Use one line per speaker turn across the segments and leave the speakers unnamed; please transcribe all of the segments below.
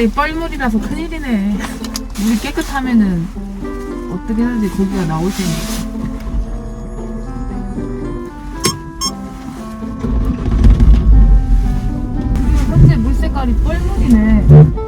물 색깔이 뻘물이라서 큰일이네. 물이 깨끗하면은 어떻게 하는지 고기가 나올. 지금 현재 물 색깔이 뻘물이네.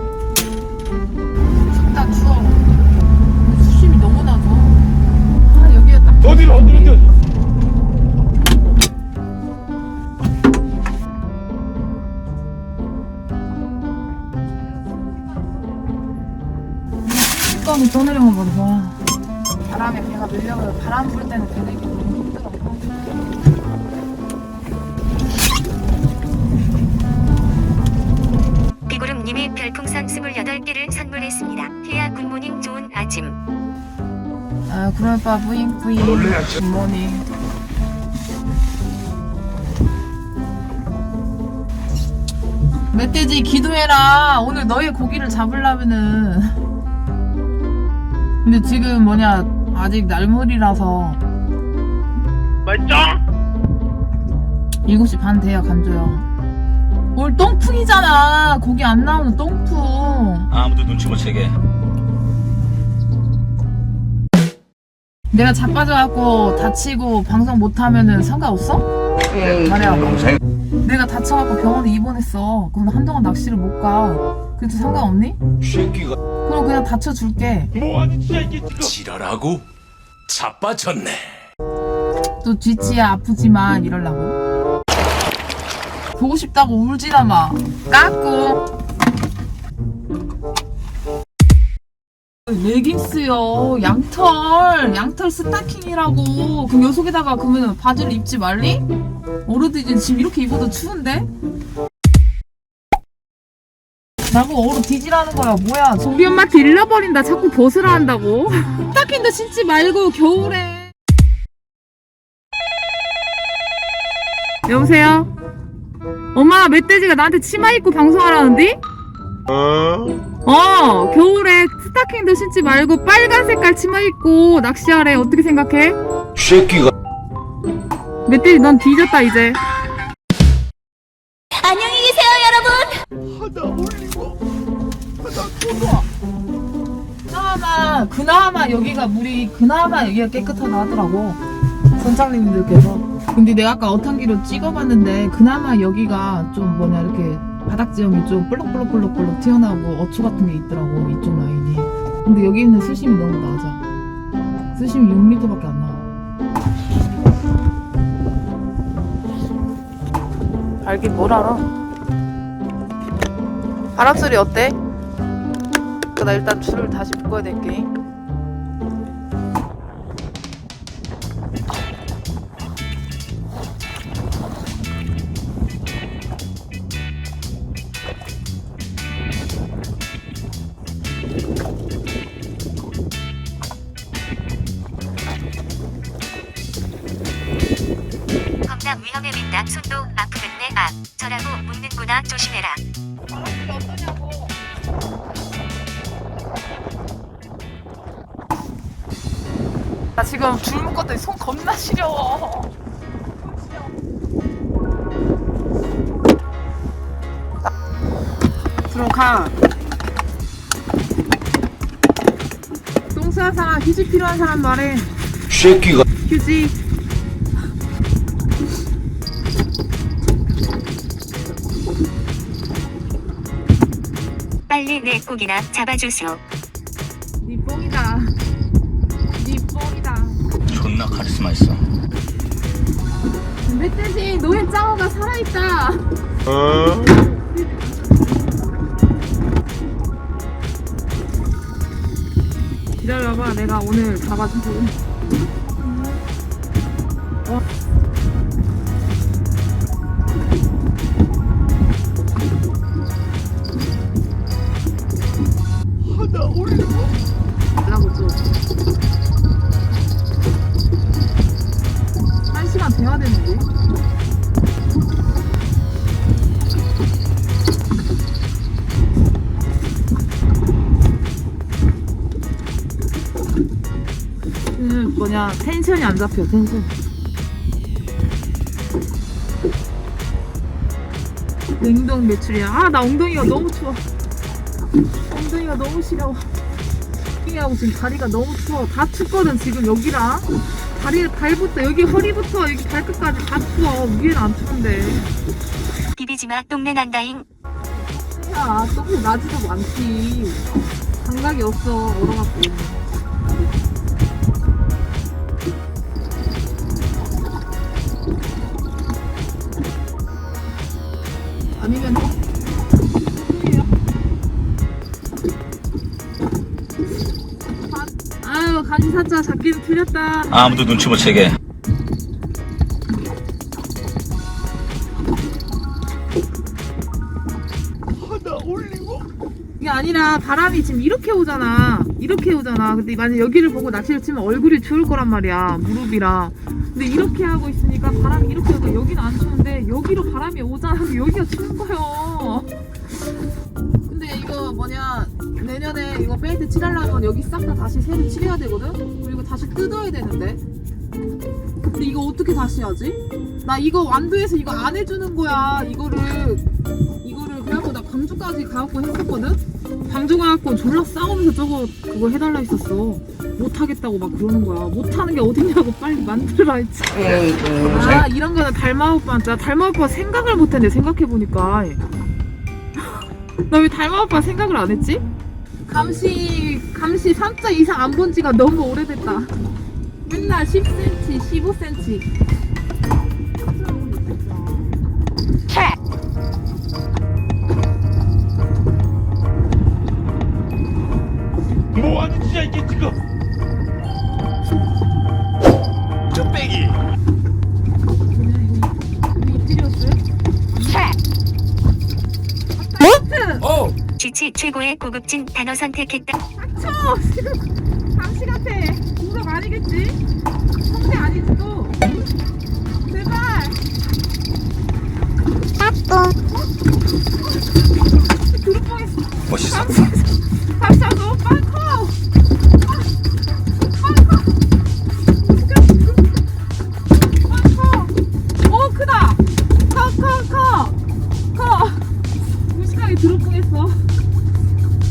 아침.
아 그럴 바 부잉 부잉. 굿모닝. 멧돼지 기도해라. 오늘 너의 고기를 잡으려면은. 근데 지금 뭐냐 아직 날물이라서.
말짱
7시 반 돼야 간조야 오늘 똥풍이잖아. 고기 안 나오는 똥풍.
아무도 눈치 못 채게
내가 자빠져갖고 다치고 방송 못하면은 상관없어? 말해봐
동생
내가 다쳐갖고 병원에 입원했어. 그럼 한동안 낚시를 못 가. 그래도 상관없니?
새끼가
그럼 그냥 다쳐줄게.
뭐하는 이게 지금
지랄하고 자빠졌네
또 뒤치야 아프지만 이럴라고. 보고 싶다고 울지나 마. 까꿍. 레깅스요. 양털. 양털 스타킹이라고. 그럼 요 속에다가 그러면 바지를 입지 말리? 어른들 이제 지금 이렇게 입어도 추운데? 나보고 얼어 뒤지라는 거야 뭐야 좀비 엄마한테 잃어버린다 자꾸 벗으라 한다고 스타킹도 신지 말고 겨울에 여보세요? 엄마 멧돼지가 나한테 치마 입고 방송하라는데? 어 겨울에 스타킹도 신지 말고 빨간 색깔 치마 입고 낚시하래. 어떻게 생각해?
새끼가.
멧돼지 넌 뒤졌다 이제.
안녕히 계세요, 여러분.
하다 올리고 하다 쏟아
그나마 그나마 여기가 물이 그나마 여기가 깨끗하다 하더라고. 선장님들께서. 근데 내가 아까 어탕기로 찍어봤는데 그나마 여기가 좀 뭐냐 이렇게 바닥 지형이 좀 볼록볼록볼록볼록 튀어나오고 어초 같은 게 있더라고 이쪽 근데 여기 있는 수심이 너무 낮아 수심이 6m밖에 안 나와 알긴 뭘 알아 바람 소리 어때? 나 일단 줄을 다시 묶어야 될게.
위험해 민다. 손도 아프겠네. 아, 저라고 묻는구나. 조심해라.
나 지금 줄 묶었더니 손 겁나 시려워. 들어가. 똥 싸는 사람, 휴지 필요한 사람 말해.
새끼가
휴지.
빨리 내 고기나 잡아주세요.
네 뽕이다. 네 뽕이다.
존나 카리스마 있어
멧돼지 노예 짱어가 살아있다.
어?
기다려봐, 내가 오늘 잡아주고. 어.
올리고
라고 좀. 한 시간 돼야 되는데. 음, 뭐냐 텐션이 안 잡혀 텐션. 냉동 매출이야. 아, 나 엉덩이가 너무 추워. 엉덩이가 너무 시려워. 엉덩이하고 지금 다리가 너무 추워. 다 춥거든, 지금 여기랑. 다리, 발부터, 여기 허리부터 여기 발끝까지 다 추워. 위에는 안 추운데.
비비지마 똥내 난다잉.
야, 조금 나지도 많지. 감각이 없어, 얼어갖고. 사자 잡기는 틀렸다
아무도 눈치 못 채게.
이게 아니라 바람이 지금 이렇게 오잖아. 이렇게 오잖아. 근데 만약 여기를 보고 낚시를 치면 얼굴이 추울 거란 말이야. 무릎이랑. 근데 이렇게 하고 있으니까 바람이 이렇게 오고 여기는 안 추운데 여기로 바람이 오잖아. 여기가 추운 거요. 내년에 이거 페인트 칠하려면 여기 싹 다 다시 새로 칠해야 되거든. 그리고 다시 뜯어야 되는데. 근데 이거 어떻게 다시 하지? 나 이거 완도에서 이거 안 해주는 거야. 이거를 이거를 그래갖고 나 광주까지 가갖고 했었거든? 광주 가갖고 졸라 싸우면서 저거 그거 해달라 했었어 못하겠다고 막 그러는 거야 못하는 게 어딨냐고 빨리 만들어라 했지 아 이런 거는 달마 오빠한테 나 달마 오빠 생각을 못했네 생각해보니까 나 왜 달마 오빠 생각을 안 했지? 감시 감시 3자 이상 안 본 지가 너무 오래됐다. 맨날 10cm 15cm
오!
지치 최고의 고급진 단어 선택했다.
쳐! 지금 당시 같아. 우럭 아니겠지? 성대 아니지 또? 제발! 그룹 뻔했어.
멋있어.
빨 드롭 뻔했어.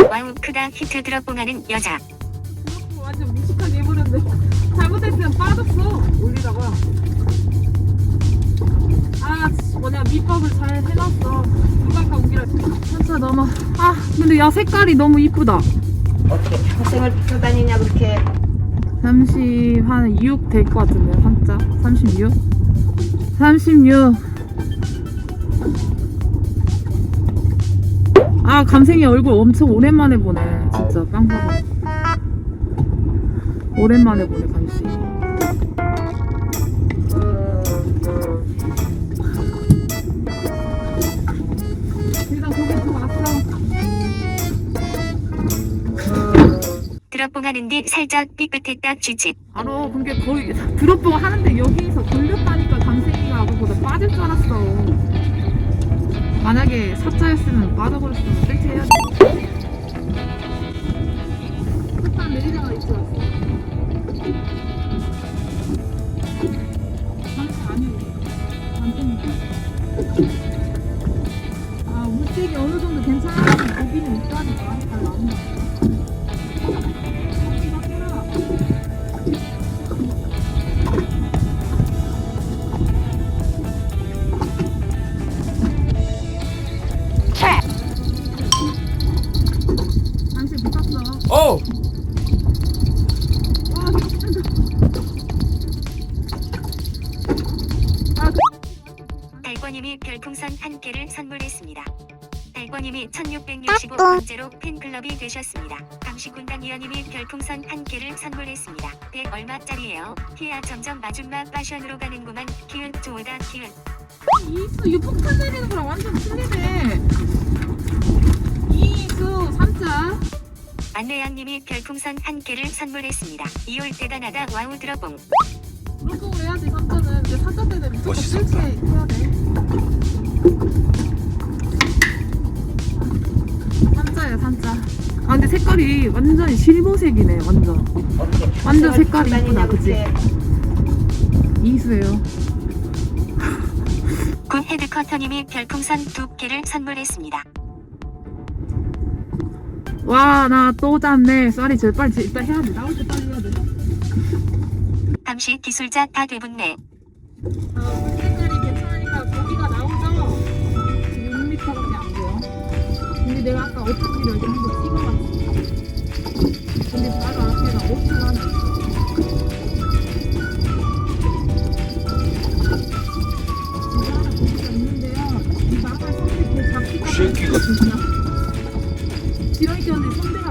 와우 크다 히트 드롭봉하는 여자.
그렇고 완전 무식하게 해버렸네. 잘못했으면 빠졌어. 올리다가. 아, 씨, 뭐냐, 밑밥을 잘 해놨어. 누가 아까 옮기라? 한차 넘어. 아, 근데 야, 색깔이 너무 이쁘다.
어떻게 평생을 붙여 다니냐 그렇게
30, 한 6 될 것 같은데, 한자. 36? 36. 아, 감생이 얼굴 엄청 오랜만에 보네. 진짜, 빵 봐봐. 오랜만에 보네, 감씨.
드롭봉하는 듯 살짝 삐끗했다 쥐짓.
바로 그게 거의 드롭봉 하는데 여기서 걸렸다니까 감생이가 그거보다 빠질 줄 알았어 만약에 사자였으면 빠져버렸으면 뜰채해야 돼
별풍선 한 개를 선물했습니다. 달권님이 1665번째로 팬클럽이 되셨습니다. 강시군단 위원님이 별풍선 한 개를 선물했습니다. 100 얼마짜리예요? 희야 점점 마줌마 패션으로 가는구만. 키읔 좋으다 키읔.
이거 폭탄 내리는 거랑 완전 틀리네. 이수 삼자.
안내양님이 별풍선 한 개를 선물했습니다. 이올 대단하다 와우 드러봉.
거 해야지 삼자는. 근데 삼자 때는 무조건
멋있어.
실체 해야 돼. 삼자야 삼자. 아 근데 색깔이 완전히 실버색이네 완전. 완전 색깔이 이쁘다, 그치? 이수예요.
굿 헤드커터님이 별풍선 두 개를 선물했습니다.
와 나또 잡네 쏘리 제일 빨리 제- 일단 해야 돼 나올 때 빨리 해야 돼
감시 기술자 다 되붙네.
아, 색깔이 괜찮으니까 고기가 나오죠? 지금 6m밖에 안 보여. 근데 내가 아까 어떻게 이렇게 한번 찍어봤어. 근데 바로 앞에가 엄청 하나 있어. 이거 하나 고기가 있는데요. 이 망할 선배 그
새끼가.
지렁이 선배가.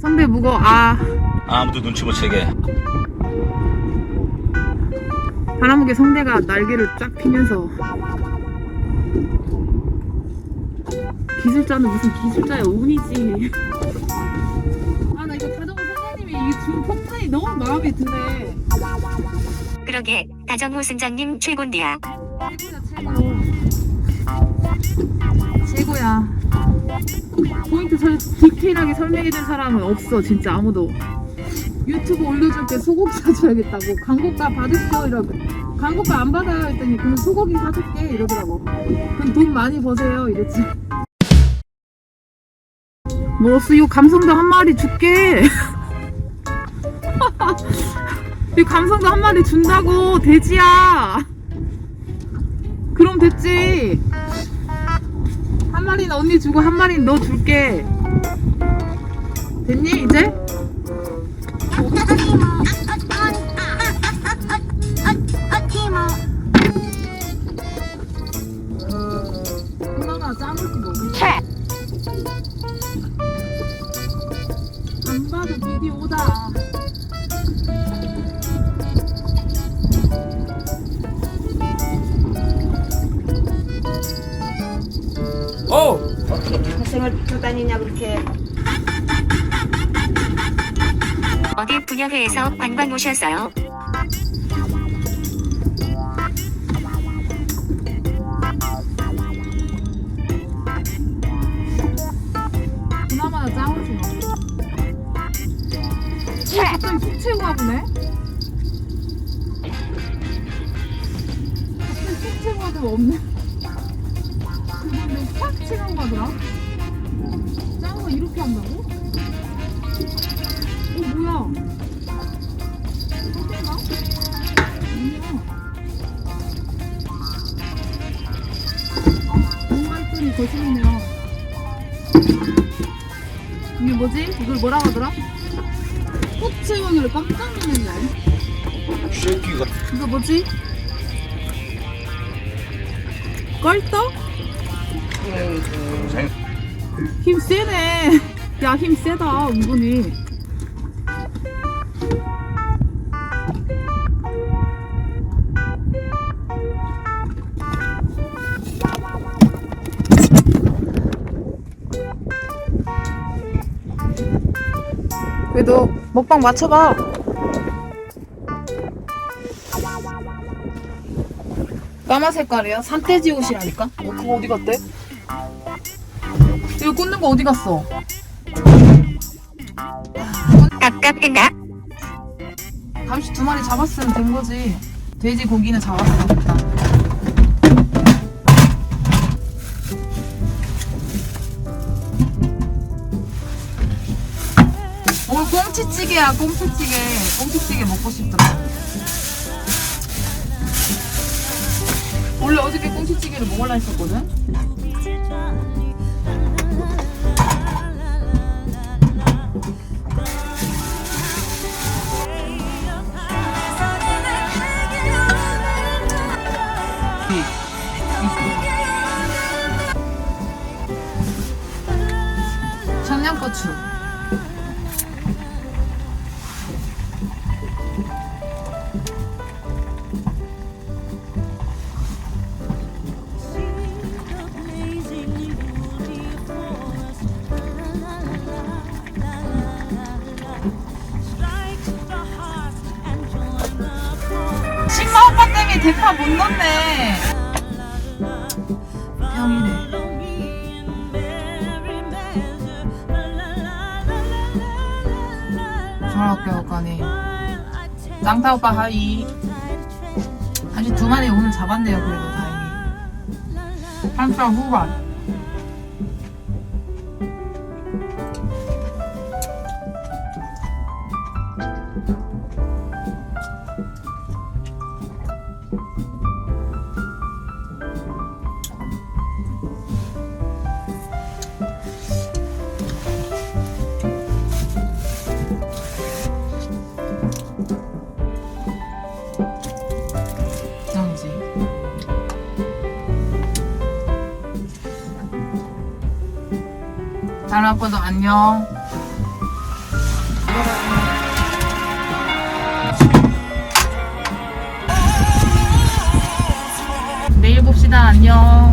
선배 무거워. 아.
아무도 눈치 못 채게.
바람목에 성대가 날개를 쫙 피면서 기술자는 무슨 기술자야 운이지? 아 나 이거 다정한 선생님이 이준 폭탄이 너무 마음에 드네.
그러게 다정우 승장님 최곤디야.
최고야 최고 최고 야. 포인트 설, 디테일하게 설명해준 사람은 없어 진짜 아무도 유튜브 올려줄게. 소고기 사줘야겠다고. 광고가 받으시오 이러고. 광고가 안 받아요 했더니 그럼 소고기 사줄게 이러더라고. 그럼 돈 많이 버세요 이랬지. 뭐스 이 감성도 한 마리 줄게. 이 감성도 한 마리 준다고 돼지야. 그럼 됐지. 한 마리는 언니 주고 한 마리는 너 줄게. 됐니 이제? 엄마가 안 봐도 비디 오다
어떻게 학생을 붙여 다니냐 그렇게
어디 분야회에서 관광 오셨어요?
그나마 짜오지 마. 어, 갑자기 쑥 채고 가보네? 갑자기 쑥 채고 가도 없네? 근데 싹 채고 가더라? 짜오가 이렇게 한다고? 거슬리네요. 이게 뭐지? 이걸 뭐라고 하더라? 꽃채원으로 깜짝 놀랐네.
새끼가.
이거 뭐지? 껄떡? 힘 세네. 야, 힘 세다, 은근히. 그래도 먹방 맞춰봐. 까만 색깔이야? 산돼지 옷이라니까? 어, 그거 어디 갔대? 이거 꽂는 거 어디 갔어?
깝깝했나?
감시 두 마리 잡았으면 된 거지. 돼지 고기는 잡았어. 일단. 꽁치찌개야, 꽁치찌개. 꽁치찌개 먹고 싶더라. 원래 어저께 꽁치찌개를 먹으려 했었거든? 청양고추. 넣네. 병이네. 저렇게 오가니. 짱타 오빠 하이. 아직 두 동안에 오늘 잡았네요 그래도 다행히 한살 후반 다른 아빠도 안녕. 내일 봅시다. 안녕